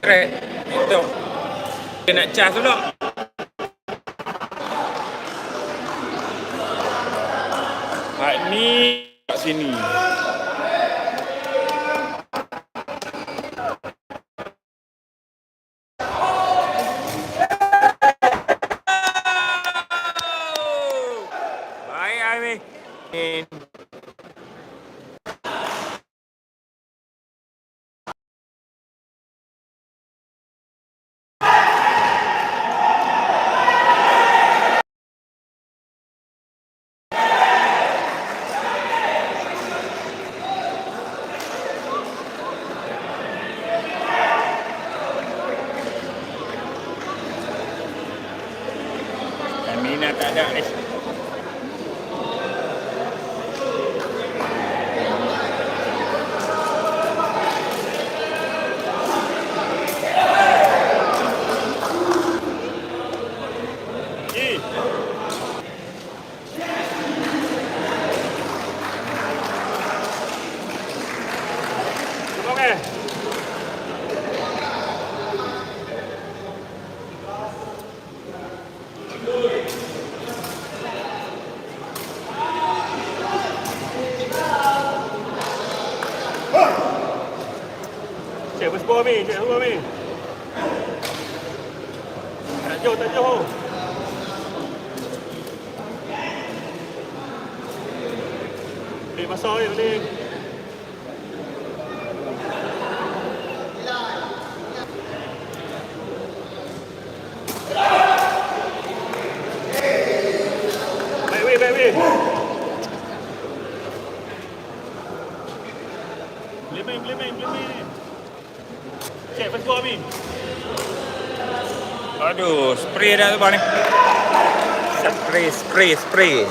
track. Itu. Dia nak cas pula. Hak ni kat sini. Amina tak ada ais. Eh, Eh, masuk ni, ni. Baik weh, baik weh. Boleh main, boleh main, boleh main. Cik, first ball Amin. Aduh, spray dah tu bang ni. Spray, spray, spray.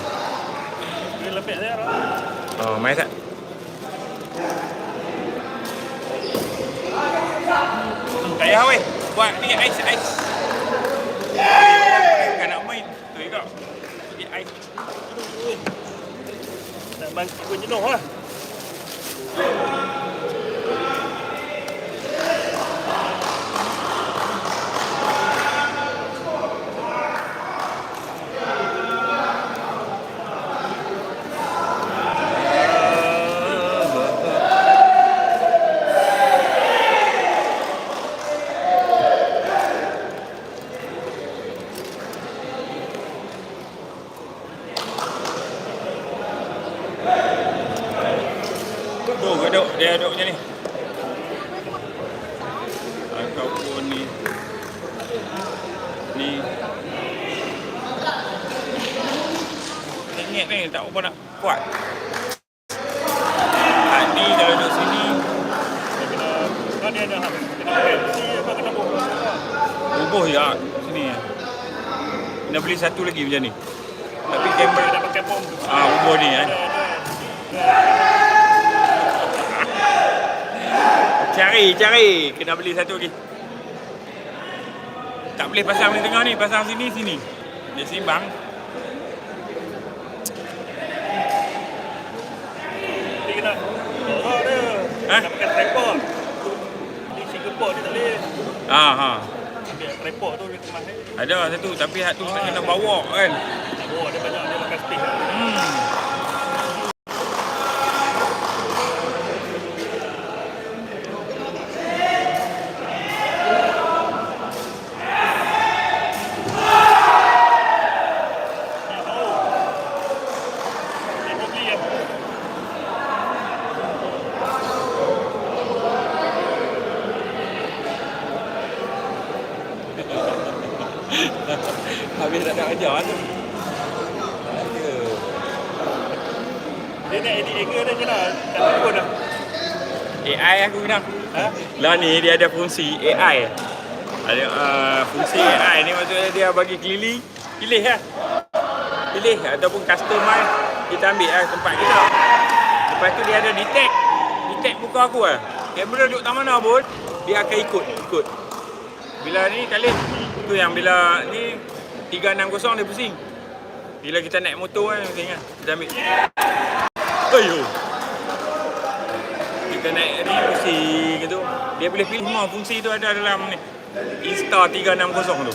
Boleh lepek. Oh, main tak? Hmm, Tak payah weh. Buat ni ais, ais. Bukan nak main. Tu juga. Ni ais. Nak bangkit pun jenuh lah. Duduk, duduk. Dia duduk macam ni. Ataupun ni. Ni. Tengok ni, tak apa nak kuat. Ni kalau duduk sini, Dia kena, dia ada ham. Kena pensi apa kena bubuh. bubuh juga sini. Kena beli satu lagi macam ni. Tapi kamera Dia pakai bom. Ah, bubuh ni kan. Cari, cari. Kena beli satu lagi. Tak boleh pasang di tengah ni. Pasang sini, sini. Dia seimbang. Dia kena Oh dia Ha? Nak pakai tripod Ni Singapore ni tak boleh Ah, ha. Ambil tripod tu dia kemas ni Ada satu. Tapi hak tu tak kena bawa kan. Tak bawa dia banyak Dia makan space Hmm. Dia tahu Dia mau beli apa Habis tak ada kerja tu. Ada. Dia nak edit angle dia je lah Tak telefon dah AI aku kenal. Ha? Lah ni dia ada fungsi AI. Ada uh, fungsi AI ni maksudnya dia bagi keliling, pilih lah. Pilih ataupun customize kita ambil lah tempat kita. Lepas tu dia ada detect. Detect muka aku lah. Kamera duduk tak mana pun, dia akan ikut, ikut. Bila ni kali tu yang bila ni 360 dia pusing. Bila kita naik motor kan kan. Kita ambil. Ayo. Kita naik ni pusing gitu. Dia boleh pilih semua fungsi tu ada dalam ni. Insta 360 tu.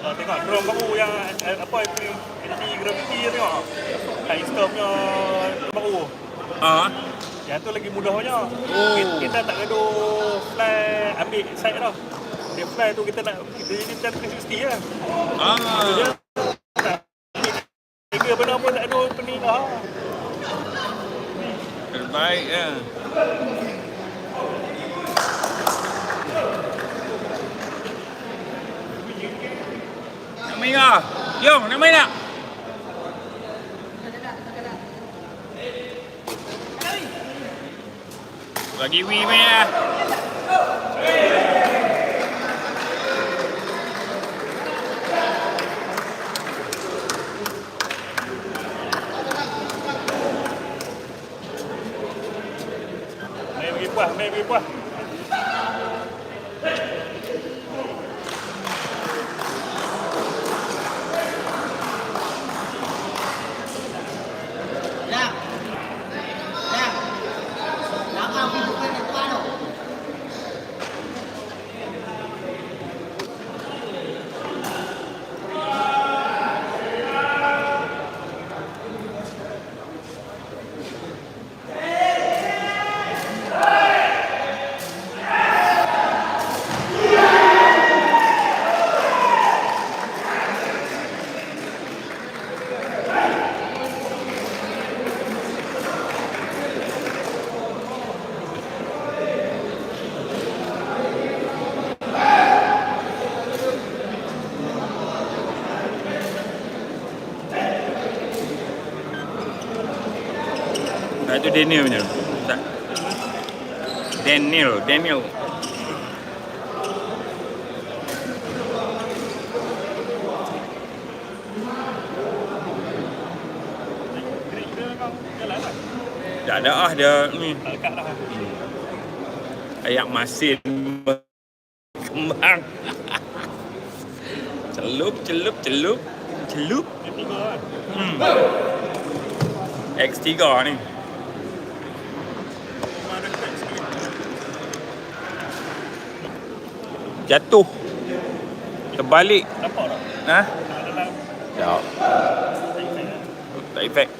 Uh, tengok drone baru yang uh, apa itu anti gravity tu tengok. Kat Insta punya baru. Ah. Yang tu lagi mudahnya. Oh. Kita, kita tak gaduh fly ambil side dah. Dia fly tu kita nak kita jadi macam 360 lah. Dia Ah tiga benda pun tak ada pening dah. Terbaik ya. Nak main ah? Jom, nak main tak? Bagi Wee main lah. Main Itu Daniel punya. Daniel, Daniel. Tak ada ah dia ni. Ayak masin kembang. celup, celup, celup. Celup. Hmm. X3 ni. Jatuh. Terbalik. Nampak tak? Ha? Dalam Tak. track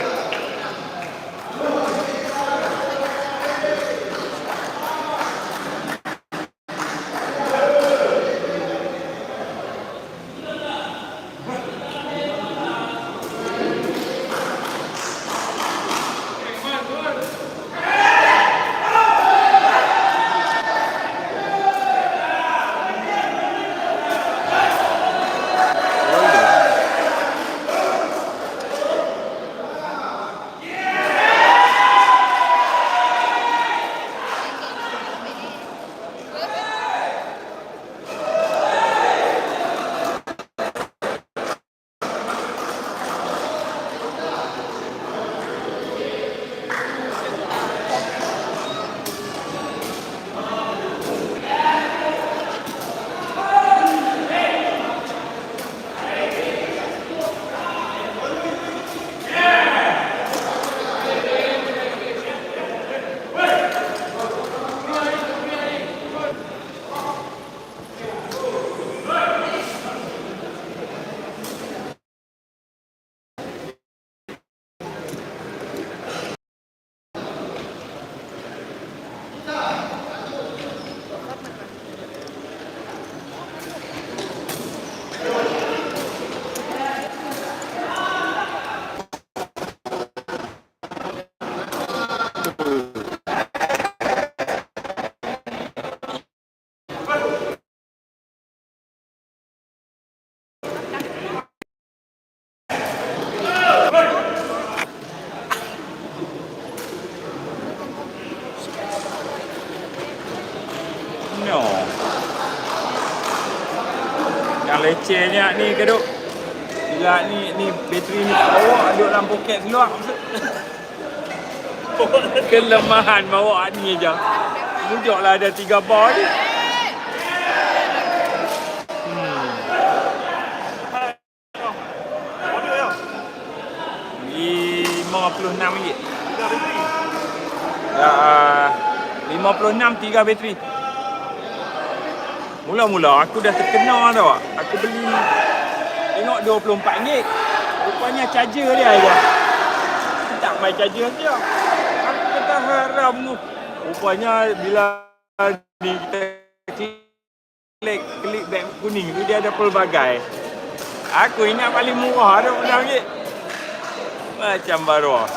lecehnya ni keduk. Gila ni ni bateri ni bawa duduk dalam poket seluar. Kelemahan bawa ni aja. Mujuklah ada tiga bar ni. Order ya. RM56. Tiga bateri. Uh, 56 tiga bateri. Mula-mula aku dah terkena tau. Aku beli tengok RM24. Rupanya charger dia aja. Tak main charger dia. Aku kata haram tu. Rupanya bila ni kita klik klik beg kuning tu dia ada pelbagai. Aku ingat paling murah tu RM6. Macam baru.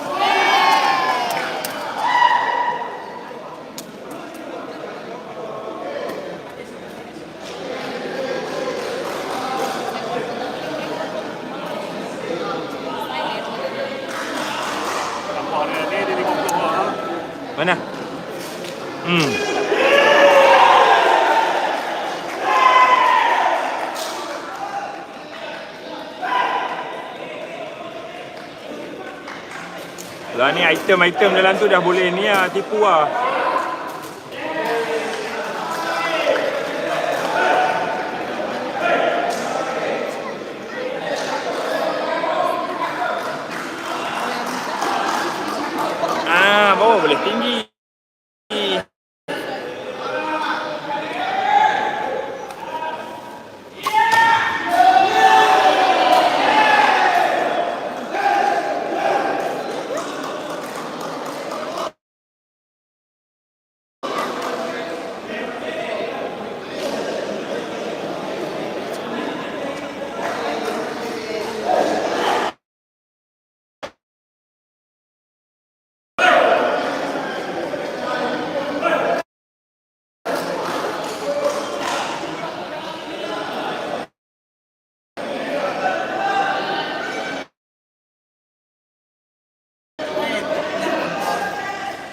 Nampak dia ni dia 50 lah. Mana? Hmm. Lah ni item-item dalam tu dah boleh ni lah tipu lah. Bolestingui